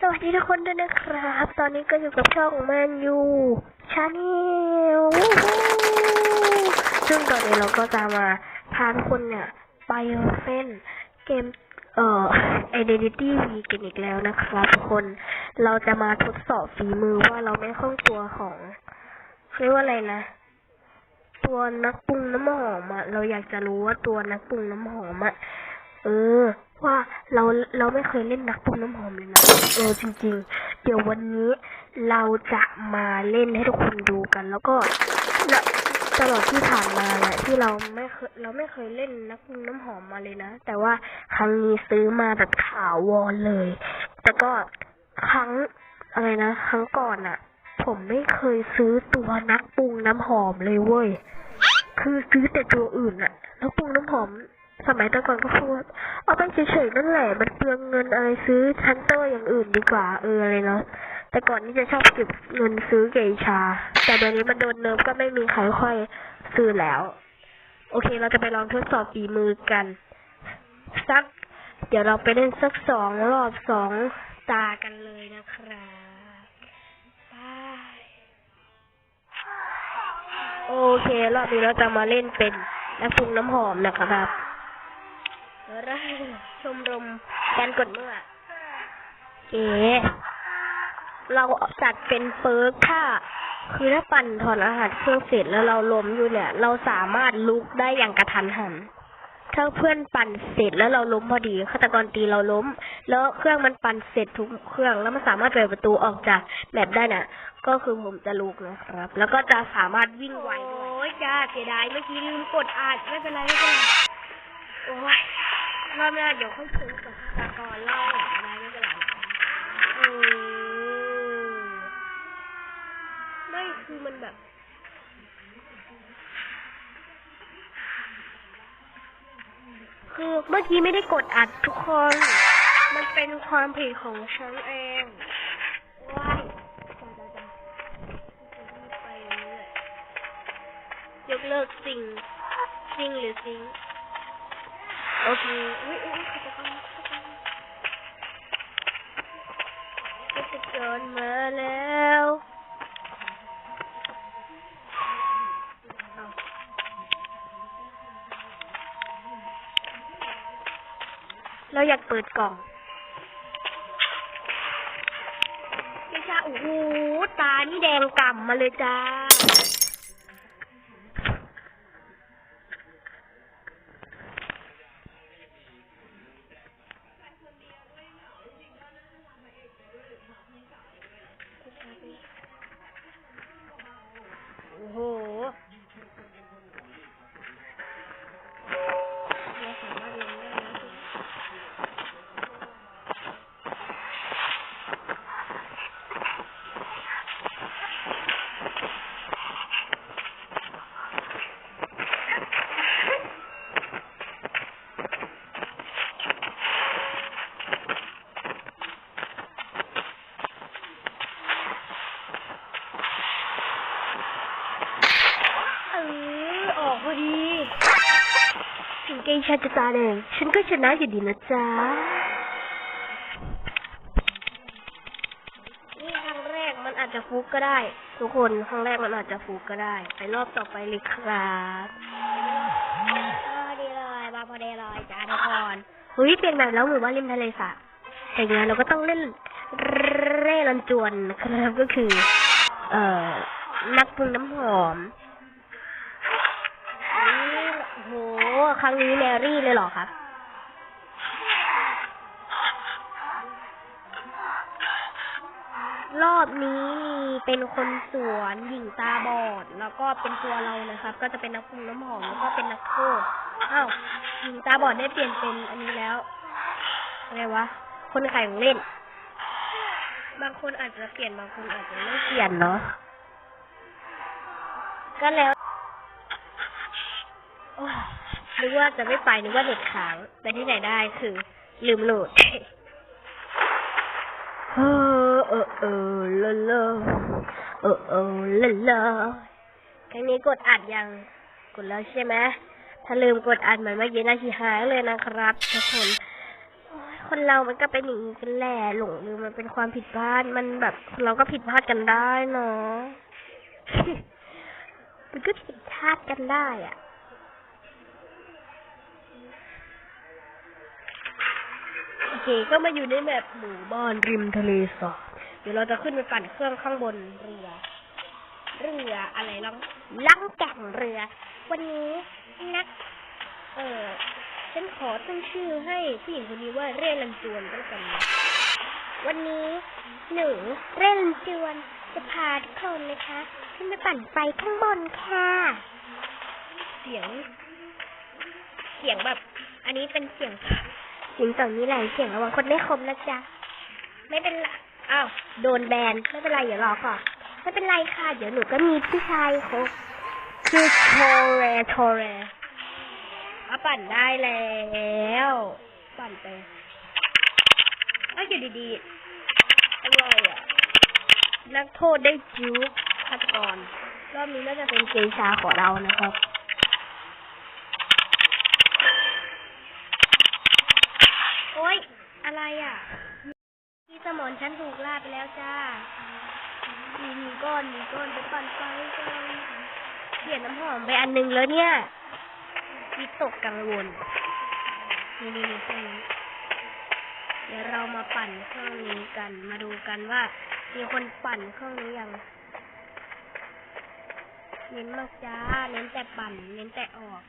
สวัสดีทุกคนด้วยนะครับ ตอนนี้ก็อยู่กับช่องแมนยูชาแนลซึ่งตอนนี้เราก็จะมาพาทุกคนเนี่ยไปเล่นเกมเอ่อ Identity V กันอีกแล้วนะครับทุกคน เราจะมาทดสอบฝีมือว่าเราไม่คล่องตัวของเรียกว่าอะไรนะ ตัวนักปรุงน้ำหอมอะเราอยากจะรู้ว่าตัวนักปรุงน้ำหอมอะเออ ว่าเราเราไม่เคยเล่นนักปรุงน้ำหอมเลยนะเออจริง ๆ เดี๋ยววันนี้เราจะมาเล่นให้ทุกคนดูกัน แล้วก็และตลอดที่ผ่านมาเนี่ยที่เราไม่เคยเราไม่เคยเล่นนักปรุงน้ำหอมมาเลยนะ แต่ว่าครั้งนี้ซื้อมาแบบถาวรเลย แต่ก็ครั้งอะไรนะ ครั้งก่อนอะ ผมไม่เคยซื้อตัวนักปรุงน้ำหอมเลยเว้ย คือซื้อแต่ตัวอื่นอะแล้วปรุงน้ำหอม สมัยตะก่อนก็พูด เอาไปเฉยๆนั่นแหละ มันเปลืองเงินอะไรซื้อชั้นเตอร์อย่างอื่นดีกว่าเอออะไรเนาะแต่ก่อนนี่จะชอบเก็บเงินซื้อเกยชา แต่เดี๋ยวนี้มันโดนเนิร์ฟก็ไม่มีใครค่อยซื้อแล้ว โอเค เราจะไปลองทดสอบฝีมือกัน สัก เดี๋ยวเราไปเล่นสักสองรอบสองตากันเลย โอเครอบนี้เราจะมาเล่นเป็นนักปรุงน้ำหอมนะครับแรกชมรมการกดเมื่อเก๋เราจัดเป็นเปิร์กถ้า คือถ้าปั่นถอนอาหารเครื่องเสร็จแล้วเราล้มอยู่เนี่ย เราสามารถลุกได้อย่างกระทันหัน ถ้าเพื่อนปั่นเสร็จแล้วเราล้มพอดีฆาตกรตีเราล้ม แล้วเครื่องมันปั่นเสร็จทุกเครื่องแล้วมันสามารถเปิดประตูออกจากแบบได้น่ะ ก็คือผมจะลุกนะครับ แล้วก็จะสามารถวิ่งไวด้วยโอ้ยจ้าเสียดายเมื่อกี้ลืมกดอัดไม่เป็นไรไม่เป็นไรโอ้ยรอบหน้าเดี๋ยวค่อยซื้อกับฆาตกรเล่าหลังได้ไม่เป็นไรอืมไม่คือมันแบบ คือเมื่อกี้ไม่ได้กดอัดทุกคน มันเป็นความผิดของฉันเองว้ายยกเลิกสิ่งสิ่งหรือสิ่งโอเคอุ้ยอุ้ยขัดกันขัดกันขัดกันมาแล้ว เราอยากเปิดกล่องไม่ชาโอ้โหตานี่แดงก่ำมาเลยจ้า ชาจะตาแดงฉันก็ชนะอยู่ดีนะจ๊ะ นี่ครั้งแรกมันอาจจะฟุกก็ได้ ทุกคนครั้งแรกมันอาจจะฟุกก็ได้ ไปรอบต่อไปเลยครับพอดีเลยมาพอดีเลยจ้าทุกคนเฮ้ยเปลี่ยนแบบแล้วหรือว่าริมทะเลสาบแต่งานเราก็ต้องเล่นเร่รันจวนนะครับก็คือ เอ่อนักปรุงน้ำหอม ครั้งนี้แมรี่เลยเหรอครับรอบนี้เป็นคนสวนหญิงตาบอด แล้วก็เป็นตัวเรานะครับ ก็จะเป็นนักปรุงน้ำหอมแล้วก็เป็นนักโทษอ้าวหญิงตาบอดได้เปลี่ยนเป็นอันนี้แล้วอะไรวะคนแข่งเล่น บางคนอาจจะเปลี่ยนบางคนอาจจะไม่เปลี่ยนเนาะก็แล้ว นึกว่าจะไม่ไปนึกว่าเด็ดค้างแต่ที่ไหนได้คือ ลืมโหลดเออเออเออละลเออเออละลครั้งนี้กดอัดยังกดแล้วใช่ไหมถ้าลืมกดอัดเหมือนเมื่อกี้นาทีหายเลยนะครับทุกคนคนเรามันก็เป็นอย่างนี้กันแหละหลงลืมมันเป็นความผิดพลาดมันแบบเราก็ผิดพลาดกันได้เนาะมันก็ผิดพลาดกันได้อะ โอ เค ก็มาอยู่ในแบบหมู่บ้านริมทะเลสาบเดี๋ยวเราจะขึ้นไปปั่นเครื่องข้างบนเรือ เรืออะไรล่องล่องแก่งเรือ วันนี้นัก เออฉันขอตั้งชื่อให้ผู้หญิงคนนี้ว่าเร่ลันจวนก็แล้วกันนะวันนี้หนูเร่ลันจวนจะพาทุกคนนะคะขึ้นไปปั่นไฟข้างบนค่ะ เสียง เสียงแบบ อันนี้เป็นเสียง เสียงตอนนี้แหละเสียงระวังคนไม่คมนะจ๊ะ ไม่เป็นไรอ้าวโดนแบนไม่เป็นไรเดี๋ยวรอก่อนไม่เป็นไรค่ะ เดี๋ยวหนูก็มีพี่ชายคบคือโทเรโทเรมาปั่นได้แล้วปั่นไปอ้าวอยู่ดีๆอร่อยอะนักโทษได้จิ้วฆาตกรรอบนี้น่าจะเป็นเกชาของเรานะครับ โอ๊ย อะไรอะ ที่สมอนฉันถูกล่าไปแล้วจ้า มีมีก้อนมีก้อนไปปั่นไฟกันเปลี่ยนน้ำหอมไปอันหนึงแล้วเนี่ยวิตกกังวลนี่นี่นี่เครื่องนี้เดี๋ยวเรามาปั่นเครื่องนี้กัน มาดูกันว่า มีคนปั่นเครื่องนี้ยัง เน้นมากจ้า เน้นแต่ปั่น เน้นแต่ออก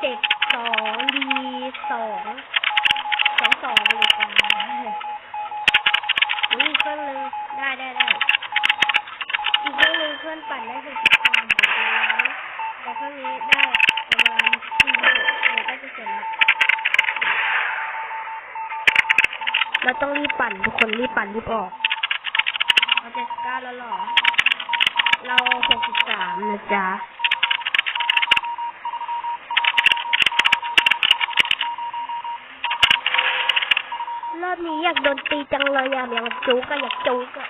เจ็ดสองดีสองสองสองไปเลยกันอุ้ยเครื่องหนึงได้ได้ได้อีกเครื่องหนึงเพื่อนปั่นได้สิบสามแต่เครื่องนี้ได้ประมาณสี่หกเดี๋ยวก็จะเสร็จแล้วเราต้องรีบปั่นทุกคนรีบปั่นรีบออกเราจะกล้าแล้วหรอเราหกสิบสามนะจ๊ะ อบนี้อยากโดนตีจังเลยอะอยากจุกอะอยากจุกอะ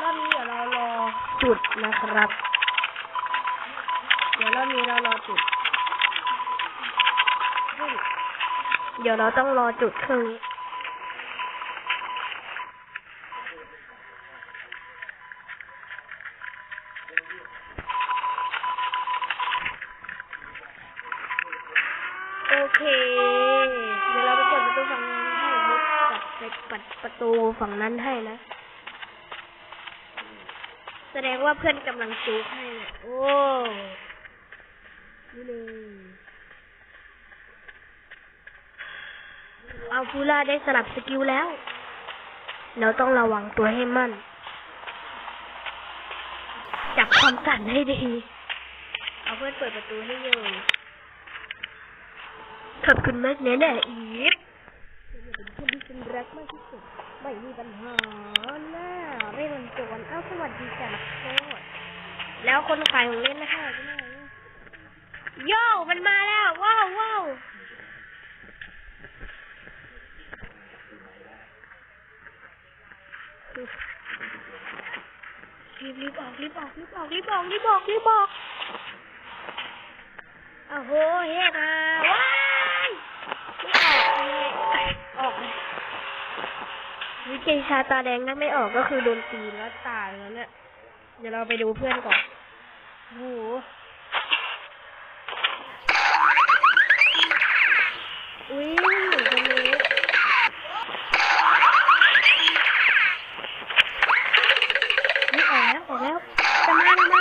รอบนี้เดี๋ยวเรารอจุดนะครับ เดี๋ยวรอบนี้เรารอจุด เดี๋ยวเราต้องรอจุดครึ่ง เดี๋ยวเราไปเปิดประตูฝั่งนั้นให้มุกกับไปปัดประตูฝั่งนั้นให้นะ แสดงว่าเพื่อนกำลังจูกให้นี่ยโอ้นี่เลยเอาฟูล่าได้สลับสกิลแล้ว เราต้องระวังตัวให้มั่น จับความสั่นให้ดี เอาเพื่อนเปิดประตูให้อยู่ ขอบคุณมากนะน่ะอีฟเป็นคนที่ฉันรักมากที่สุด ไม่มีปัญหาหน้าไม่มันโจรเอ้าสวัสดีจ้ะนักโทษแล้วคนขายของเล่นนะคะที่หนโย่มันมาแล้ว ว้าวว้าวรีบรีบออกรีบออกรีบออกรีบออกรีบออกรีบออกอ้โหเฮ็ดมา เกชาตาแดงถ้าไม่ออกก็คือโดนตีแล้วตายแล้วเนี่ยเดี๋ยวเราไปดูเพื่อนก่อนโอ้โหอุ้ยหนูคนนี้นี่ออกแล้วออกแล้วจะมาทำไม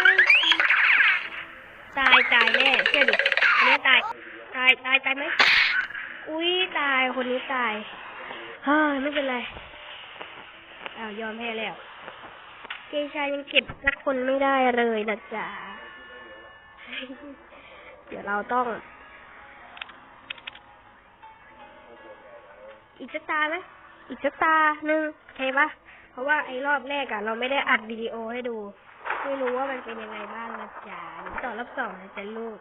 ตายตายแน่เชื่อดิอันนี้ตาย ตายตายตายไหมอุ้ยตายคนนี้ตายเฮ้ยไม่เป็นไร อ้าวยอมแพ้แล้ว เกชายังเก็บสักคนไม่ได้เลยนะจ๊ะ เดี๋ยวเราต้อง อีกสักตาไหมอีกสักตาหนึ่งโอเคปะเพราะว่าไอ้รอบแรกอะเราไม่ได้อัดวิดีโอให้ดู ไม่รู้ว่ามันเป็นยังไงบ้างนะจ๊ะต่อรอบสองนะจ๊ะลูก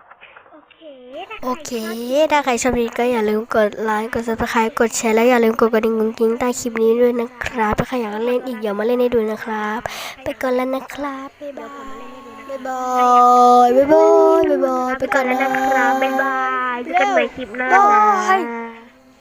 โอเคถ้าโอใครเคชอบถ้าใครชอบคลิปก็อย่าลืมกดไลค์กด subscribe กดแชร์แล้วอย่าลืมกดกระดิ่งกุ้งกิ้งใต้คลิปนี้ด้วยนะครับถ้าใครอยากเล่นอีกอย่ามาเล่นให้ดูนะครับ ไปก่อนแล้วนะครับบ๊ายบายบ๊ายบายบ๊ายบายบ๊ายบายไปก่อนแล้วนะนะครับบ๊ายบายเจอกันใหม่คลิปหน้าบ๊ายนะบาย